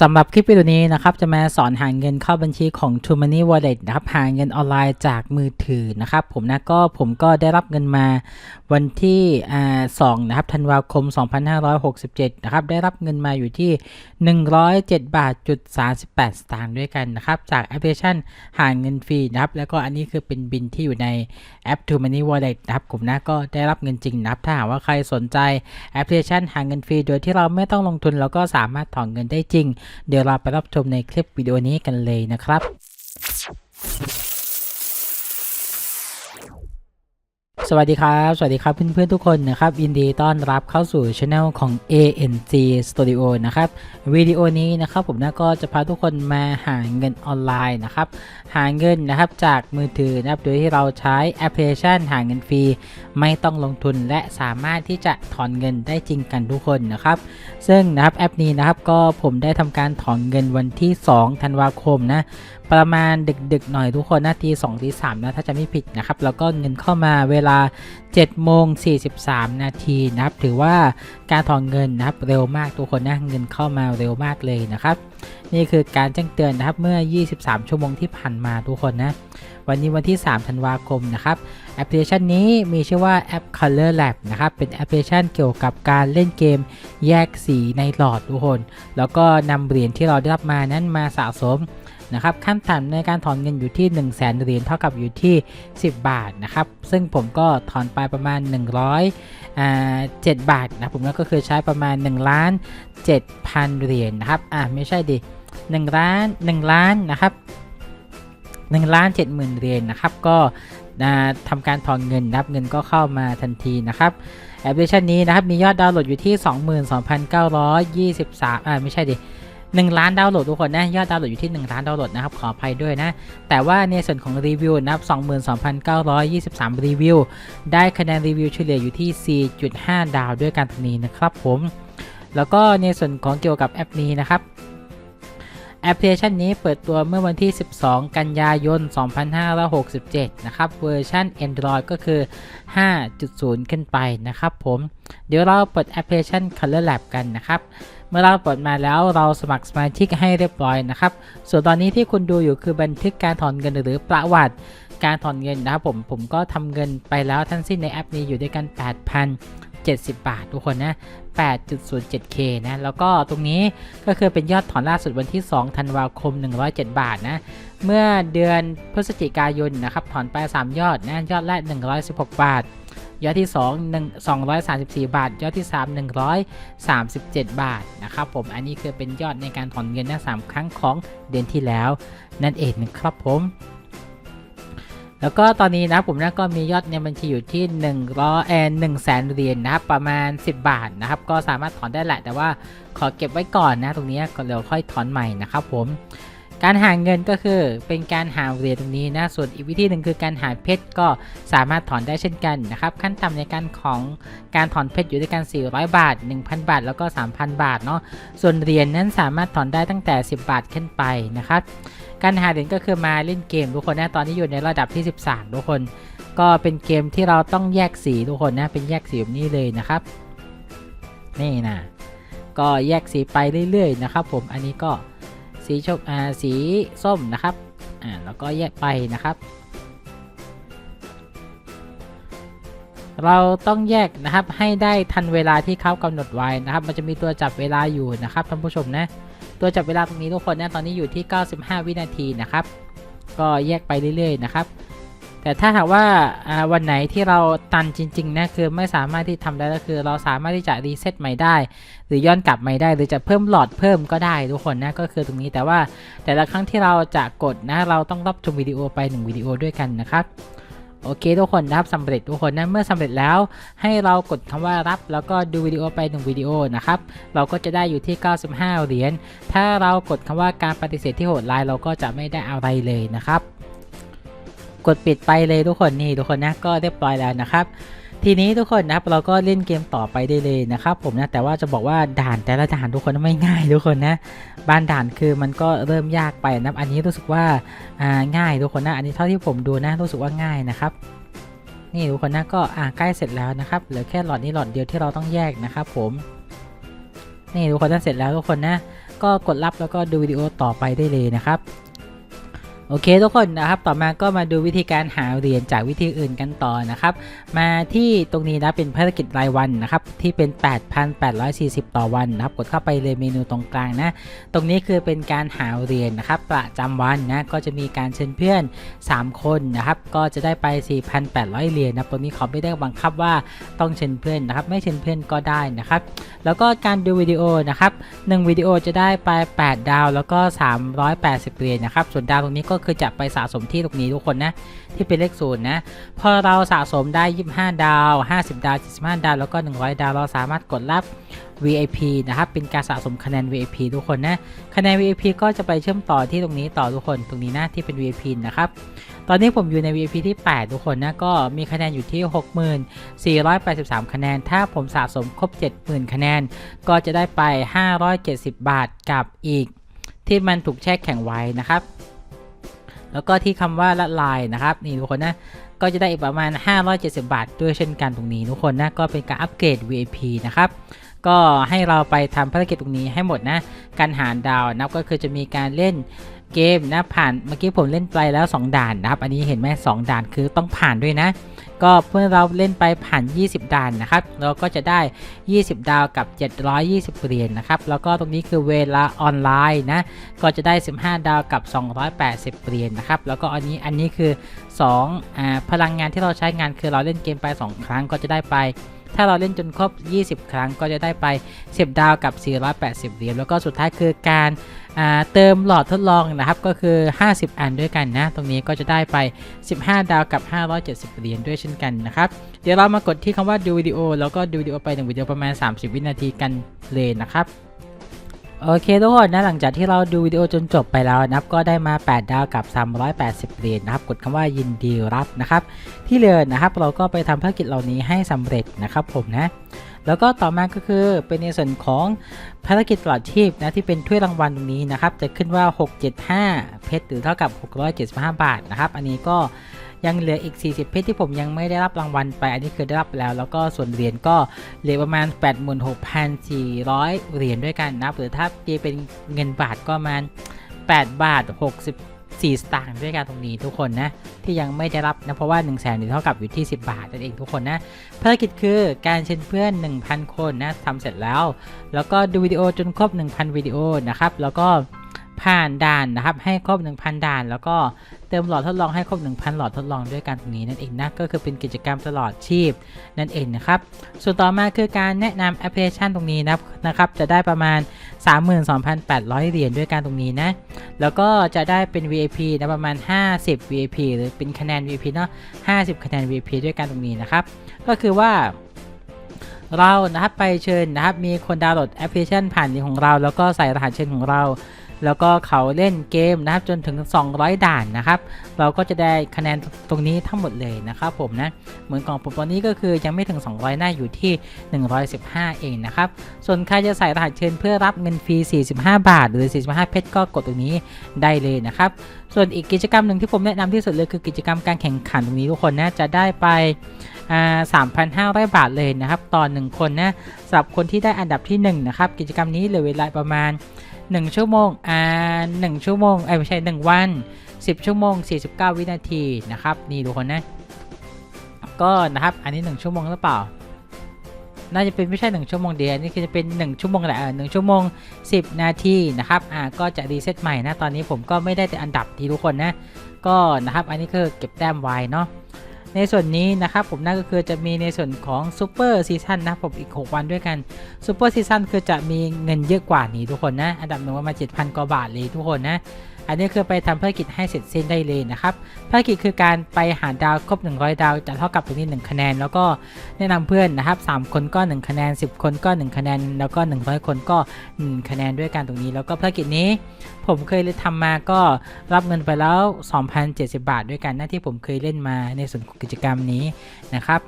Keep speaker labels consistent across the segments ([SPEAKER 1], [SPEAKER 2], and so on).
[SPEAKER 1] สำหรับคลิปวิดีโอนี้นะครับจะมาสอนหาเงินเข้าบัญชีของ True Money Wallet นะครับหาเงินออนไลน์จากมือถือนะครับผมนะก็ผมก็ได้รับเงินมาวันที่อ่า2นะครับธันวาคม 2567 นะครับได้รับเงินมาอยู่ที่ 107 บาทจุด38 สตางค์ด้วยกันนะครับจากแอปพลิเคชันหาเงินฟรีนะครับแล้วก็อันนี้คือเป็นบินที่อยู่ในแอป True Money Wallet นะครับผมนะก็ได้รับเงินจริงนะครับถ้าหากว่าใครสนใจแอปพลิเคชันหาเงินฟรีโดยที่เราไม่ต้องลงทุนเราก็สามารถถอนเงินได้จริงเดี๋ยวเราไปรับชมในคลิปวิดีโอนี้กันเลยนะครับ สวัสดีครับ สวัสดีครับเพื่อนๆทุกคนนะครับยินดีต้อนรับเข้าสู่ช anel ของ ANG Studio นะครับวิดีโอนี้นะครับผมนะก็จะพาทุกคนมาหาเงินออนไลน์นะครับหาเงินนะครับจากมือถือนะครับโดยที่เราใช้แอปพลิเคชันหาเงินฟรีไม่ต้องลงทุนและสามารถที่จะถอนเงินได้จริงกันทุกคนนะครับซึ่งนะครับแอปนี้นะครับก็ผมได้ทำการถอนเงินวันที่ 2 ธันวาคมนะประมาณดึกๆหน่อยทุกคนนาที2ที3นะถ้าจะไม่ผิดนะครับ แล้วก็เงินเข้ามาเวลา7โมง43 นาทีนะครับ ถือว่าการถอนเงินนะครับเร็วมากทุกคนนะเงินเข้ามาเร็วมากเลยนะครับ นี่คือการแจ้งเตือนนะครับเมื่อ 23 ชั่วโมงที่ผ่านมาทุกคนนะวันนี้วันที่ 3 ธันวาคมนะครับแอปพลิเคชันนี้มีชื่อว่าแอป Color Lab นะครับ เป็นแอปพลิเคชันเกี่ยวกับการเล่นเกมแยกสีในหลอดทุกคน แล้วก็นำเหรียญที่เราได้รับมานั้นมาสะสม นะครับขั้นต่ำในการถอนเงินอยู่ที่ 1 0 0 0 0แสนเหรียญเท่ากับอยู่ที่ 10 บาทนะครับซึ่งผมก็ถอนไปประมาณ 100อ่า7บาทนะผมก็คือใช้ประมาณ1ล้าน7พันเหรียญนะครับอ่าไม่ใช่ดิ1ล้าน1ล้านนะครับ1ล้าน7หมื่นเหรียญนะครับก็ทำการถอนเงินนะครับเงินก็เข้ามาทันทีนะครับแอปพลิเคชันนี้นะครับมียอดดาวน์โหลดอยู่ที่ 22,923อ่าไม่ใช่ดิ 1 ล้านดาวน์โหลดทุกคนนะยอดดาวน์โหลดอยู่ที่ 1 ล้านดาวน์โหลดนะครับขออภัยด้วยนะ แต่ว่าในส่วนของรีวิวนะครับ22,923 รีวิว ได้คะแนนรีวิวเฉลี่ยอยู่ที่ 4.5 ดาวด้วยกันตรงนี้นะครับผม แล้วก็ในส่วนของเกี่ยวกับแอปนี้นะครับแอปพลิเคชันนี้เปิดตัวเมื่อวันที่ 12 กันยายน 2567 นะครับ เวอร์ชัน Android ก็คือ 5.0 ขึ้นไปนะครับผม เดี๋ยวเราเปิดแอปพลิเคชัน Color Lab กันนะครับ เมื่อเราเปิดมาแล้วเราสมัครสมาชิกให้เรียบร้อยนะครับ ส่วนตอนนี้ที่คุณดูอยู่คือบันทึกการถอนเงินหรือประวัติ การถอนเงินนะครับผมผมก็ทำเงินไปแล้วทั้งสิ้นในแอปนี้อยู่ด้วยกัน 8,070 บาททุกคนนะ 8.07k นะ แล้วก็ตรงนี้ก็คือเป็นยอดถอนล่าสุดวันที่ 2 ธันวาคม 107 บาทนะ เมื่อเดือนพฤศจิกายนนะครับ ถอนไป 3 ยอดนะ ยอดแรก 116 บาท ยอดที่2 1 234 บาท ยอดที่ 3 137 บาทนะครับผมอันนี้คือเป็นยอดในการถอนเงินนะ3ครั้งของเดือนที่แล้ว นั่นเองนะครับผมแล้วก็ตอนนี้นะผมนะก็มียอดในบัญชีอยู่ที่1ร้อยแอนหนึ่งแสนเหรียญนะครับประมาณ 10 บาทนะครับ ก็สามารถถอนได้แหละ แต่ว่าขอเก็บไว้ก่อนนะ ตรงนี้ก็เดี๋ยวค่อยถอนใหม่นะครับผม การหาเงินก็คือเป็นการหาเหรียญตรงนี้นะ ส่วนอีกวิธีหนึ่งคือการหาเพชรก็สามารถถอนได้เช่นกันนะครับ ขั้นต่ำในการของการถอนเพชรอยู่ด้วยกัน 400 บาท 1,000 บาท แล้วก็ 3,000 บาทเนาะ ส่วนเหรียญนั้นสามารถถอนได้ตั้งแต่ 10 บาทขึ้นไปนะครับ การหาเหรียญก็คือมาเล่นเกมทุกคนนะ ตอนนี้อยู่ในระดับที่ 13 ทุกคน ก็เป็นเกมที่เราต้องแยกสีทุกคนนะ เป็นแยกสีแบบนี้เลยนะครับ นี่นะ ก็แยกสีไปเรื่อยๆนะครับ ผม อันนี้ก็ สีชมอ่าสีส้มนะครับอ่าแล้วก็แยกไปนะครับ เราต้องแยกนะครับให้ได้ทันเวลาที่เขากำหนดไว้นะครับ มันจะมีตัวจับเวลาอยู่นะครับท่านผู้ชมนะตัวจับเวลาตรงนี้ทุกคนนะตอนนี้อยู่ที่ 95 วินาทีนะครับ ก็แยกไปเรื่อยๆนะครับ แต่ถ้าหากว่าวันไหนที่เราตันจริงๆนะคือไม่สามารถที่ทำได้ก็คือ เราสามารถที่จะรีเซ็ตใหม่ได้ หรือย้อนกลับใหม่ได้ หรือจะเพิ่มหลอดเพิ่มก็ได้ทุกคนนะก็คือตรงนี้แต่ว่าแต่ละครั้งที่เราจะกดนะเราต้องรับชมวิดีโอไป 1วิดีโอด้วยกันนะครับโอเคทุกคนนะครับสำเร็จทุกคนนะเมื่อสำเร็จแล้วให้เรากดคำว่ารับ แล้วก็ดูวิดีโอไป1วิดีโอนะครับเราก็จะได้อยู่ที่ 95 เหรียญถ้าเรากดคำว่าการปฏิเสธที่โหดร้ายเราก็จะไม่ได้อะไรเลยนะครับ กดปิดไปเลยทุกคนนี่ทุกคนนะก็เรียบร้อยแล้วนะครับทีนี้ทุกคนนะครับเราก็เล่นเกมต่อไปได้เลยนะครับผมนะแต่ว่าจะบอกว่าด่านแต่ละด่านทุกคนไม่ง่ายทุกคนนะบ้านด่านคือมันก็เริ่มยากไปนะอันนี้รู้สึกว่าอ่าง่ายทุกคนนะอันนี้เท่าที่ผมดูนะรู้สึกว่าง่ายนะครับนี่ทุกคนนะก็อ่าใกล้เสร็จแล้วนะครับเหลือแค่หลอดนี้หลอดเดียวที่เราต้องแยกนะครับผมนี่ทุกคนนะเสร็จแล้วทุกคนนะก็กดรับแล้วก็ดูวิดีโอต่อไปได้เลยนะครับ โอเคทุกคนนะครับ ต่อมาก็มาดูวิธีการหาเหรียญจากวิธีอื่นกันต่อนะครับ มาที่ตรงนี้นะเป็นภารกิจรายวันนะครับที่เป็น 8,840 ต่อวันนะครับ กดเข้าไปเลยเมนูตรงกลางนะ ตรงนี้คือเป็นการหาเหรียญนะครับ ประจำวันนะก็จะมีการเชิญเพื่อน 3 คนนะครับ ก็จะได้ไป 4,800 เหรียญนะตรงนี้เขาไม่ได้บังคับว่าต้องเชิญเพื่อนนะครับ ไม่เชิญเพื่อนก็ได้นะครับ แล้วก็การดูวิดีโอนะครับ1วิดีโอจะได้ไป 8 ดาว แล้วก็ 380 เหรียญนะครับ ส่วนดาวตรงนี้ก็็คือจะไปสะสมที่ตรงนี้ทุกคนนะ ที่เป็นเลขศูนย์นะ พอเราสะสมได้ 25 ดาว 50 ดาว 75 ดาว แล้วก็ 100 ดาว เราสามารถกดรับ VIP นะครับ เป็นการสะสมคะแนน VIP ทุกคนนะ คะแนน VIP ก็จะไปเชื่อมต่อที่ตรงนี้ต่อทุกคน ตรงนี้นะที่เป็น VIP นะครับ ตอนนี้ผมอยู่ใน VIP ที่ 8 ทุกคนนะ ก็มีคะแนนอยู่ที่ 6483 คะแนน ถ้าผมสะสมครบ 70,000 คะแนน ก็จะได้ไป 570 บาทกับอีก ที่มันถูกแช่แข็งไว้นะครับ แล้วก็ที่คำว่าละลายนะครับนี่ทุกคนนะก็จะได้อีกประมาณ 570 บาท ด้วยเช่นกันตรงนี้ทุกคนนะก็เป็นการอัปเกรด VIP นะครับก็ให้เราไปทำภารกิจตรงนี้ให้หมดนะ การหารดาวนับก็คือจะมีการเล่นเกมนะผ่านเมื่อกี้ผมเล่นไปแล้ว 2 ด่านนะครับ อันนี้เห็นไหมสองด่านคือต้องผ่านด้วยนะ ก็เพื่อเราเล่นไปผ่าน 20 ด่านนะครับ เราก็จะได้ 20 ดาวกับ 720 เหรียญนะครับ แล้วก็ตรงนี้คือเวลาออนไลน์นะ ก็จะได้ 15 ดาวกับ 280 เหรียญนะครับ แล้วก็อันนี้ อันนี้คือ2อ่าพลังงานที่เราใช้งานคือเราเล่นเกมไป 2 ครั้งก็จะได้ไป ถ้าเราเล่นจนครบ 20 ครั้งก็จะได้ไป 10 ดาวกับ 480 เหรียญแล้วก็สุดท้ายคือการเติมหลอดทดลองนะครับก็คือ 50 อันด้วยกันนะ ตรงนี้ก็จะได้ไป 15 ดาวกับ 570 เหรียญด้วยเช่นกันนะครับ เดี๋ยวเรามากดที่คำว่าดูวิดีโอแล้วก็ดูวิดีโอไปหนึ่งวิดีโอประมาณ 30 วินาทีกันเลยนะครับ โอเคทุกคนนะหลังจากที่เราดูวิดีโอจนจบไปแล้วนะครับก็ได้มา 8 ดาวกับ 380 เหรียญนะครับกดคำว่ายินดีรับนะครับที่เหลือนะครับเราก็ไปทำภารกิจเหล่านี้ให้สำเร็จนะครับผมนะแล้วก็ต่อมาก็คือเป็นในส่วนของภารกิจตลอดชีพนะที่เป็นถ้วยรางวัลตรงนี้นะครับจะขึ้นว่า 675 เพชรหรือเท่ากับ 675 บาทนะครับอันนี้ก็ ยังเหลืออีก 40 เพชรที่ผมยังไม่ได้รับรางวัลไป อันนี้คือได้รับแล้ว แล้วก็ส่วนเหรียญก็เหลือประมาณ 86,400 เหรียญด้วยกันนับหรือถ้าตีเป็นเงินบาทก็ประมาณ 8 บาท64สตางค์ด้วยกันตรงนี้ทุกคนนะที่ยังไม่ได้รับนะเพราะว่า 1 0 0 0 0แสนเท่ากับอยู่ที่ 10 บาทนั่นเองทุกคนนะภารกิจคือการเชิญเพื่อน 1,000 คนนะทำเสร็จแล้ว แล้วก็ดูวิดีโอจนครบ 1,000 วิดีโอนะครับแล้วก็ ผ่านด่านนะครับให้ครบ 1,000 ด่าน แล้วก็เติมหลอดทดลองให้ครบ 1,000 หลอดทดลองด้วยกันตรงนี้นั่นเองนะก็คือเป็นกิจกรรมตลอดชีพนั่นเองนะครับส่วนต่อมาคือการแนะนำแอปพลิเคชันตรงนี้นะครับนะครับจะได้ประมาณ 32,800 เหรียญด้วยกันตรงนี้นะแล้วก็จะได้เป็น VIP นะประมาณ 50 VIP หรือเป็นคะแนน VIP เนาะ50 คะแนน VIP ด้วยกันตรงนี้นะครับก็คือว่าเรานะครับไปเชิญนะครับมีคนดาวน์โหลดแอปพลิเคชันผ่านลิงก์ของเรา แล้วก็ใส่รหัสเชิญของเรา แล้วก็เขาเล่นเกมนะครับจนถึง 200 ด่านนะครับ เราก็จะได้คะแนนตรงนี้ทั้งหมดเลยนะครับผมนะ เหมือนของผมตอนนี้ก็คือยังไม่ถึง 200 หน้าอยู่ที่ 115 เองนะครับ ส่วนใครจะใส่รหัสเชิญเพื่อรับเงินฟรี 45 บาท หรือ 45 เพชรก็กดตรงนี้ได้เลยนะครับ ส่วนอีกกิจกรรมหนึ่งที่ผมแนะนำที่สุดเลยคือกิจกรรมการแข่งขันตรงนี้ทุกคนนะจะได้ไปอ่า3,500 บาทเลยนะครับต่อ1คนนะสำหรับคนที่ได้อันดับที่ 1 นะครับ กิจกรรมนี้เหลือเวลาประมาณ 1 ชั่วโมงอ่า1ชั่วโมงเอ้ยไม่ใช่ 1 วัน 10 ชั่วโมง 49 วินาทีนะครับ นี่ทุกคนนะ ก็นะครับ อันนี้ 1 ชั่วโมงหรือเปล่า น่าจะเป็นไม่ใช่ 1 ชั่วโมงเดียวนี่คือจะเป็น 1 ชั่วโมงแหละหนึ่งชั่วโมง 10 นาทีนะครับ อ่า ก็จะรีเซ็ตใหม่นะ ตอนนี้ผมก็ไม่ได้แต่อันดับที่ทุกคนนะ ก็นะครับ อันนี้คือเก็บแต้มไว้เนาะ ในส่วนนี้นะครับผมนั่นก็คือจะมีในส่วนของซูเปอร์ซีซั่นนะผมอีก 6 วันด้วยกันซูเปอร์ซีซั่นคือจะมีเงินเยอะกว่านี้ทุกคนนะ อันดับหนึ่งประมาณ7,000กว่าบาทเลยทุกคนนะ อันนี้คือไปทำภารกิจให้เสร็จสิ้นได้เลยนะครับ ภารกิจคือการไปหาดาวครบ 100 ดาวจะเท่ากับตรงนี้ 1 คะแนน แล้วก็แนะนำเพื่อนนะครับ 3 คนก็ 1 คะแนน 10 คนก็ 1 คะแนน แล้วก็ 100 คนก็ 1 คะแนนด้วยกันตรงนี้ แล้วก็ภารกิจนี้ผมเคยทำมาก็รับเงินไปแล้ว 2,070 บาทด้วยกันนะที่ผมเคยเล่นมาในส่วนกิจกรรมนี้นะครับ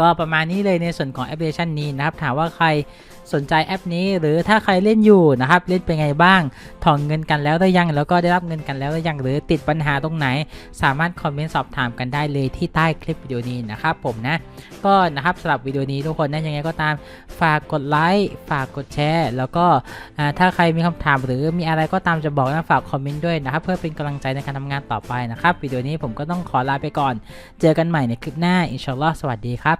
[SPEAKER 1] ก็ประมาณนี้เลยในส่วนของแอปพลิเคชันนี้นะครับ ถามว่าใคร สนใจแอปนี้ หรือถ้าใครเล่นอยู่นะครับเล่นเป็นไงบ้างถอนเงินกันแล้วหรือยัง แล้วก็ได้รับเงินกันแล้วหรือยังหรือติดปัญหาตรงไหน สามารถคอมเมนต์สอบถามกันได้เลยที่ใต้คลิปวิดีโอนี้นะครับผมนะก็นะครับสำหรับวิดีโอนี้ทุกคนนะยังไงก็ตามฝากกดไลค์ฝากกดแชร์ แล้วก็ถ้าใครมีคำถามหรือมีอะไรก็ตามจะบอกนะฝากคอมเมนต์ด้วยนะครับเพื่อเป็นกำลังใจในการทำงานต่อไปนะครับวิดีโอนี้ผมก็ต้องขอลาไปก่อน เจอกันใหม่ในคลิปหน้าอินชาอัลลอฮ์สวัสดีครับ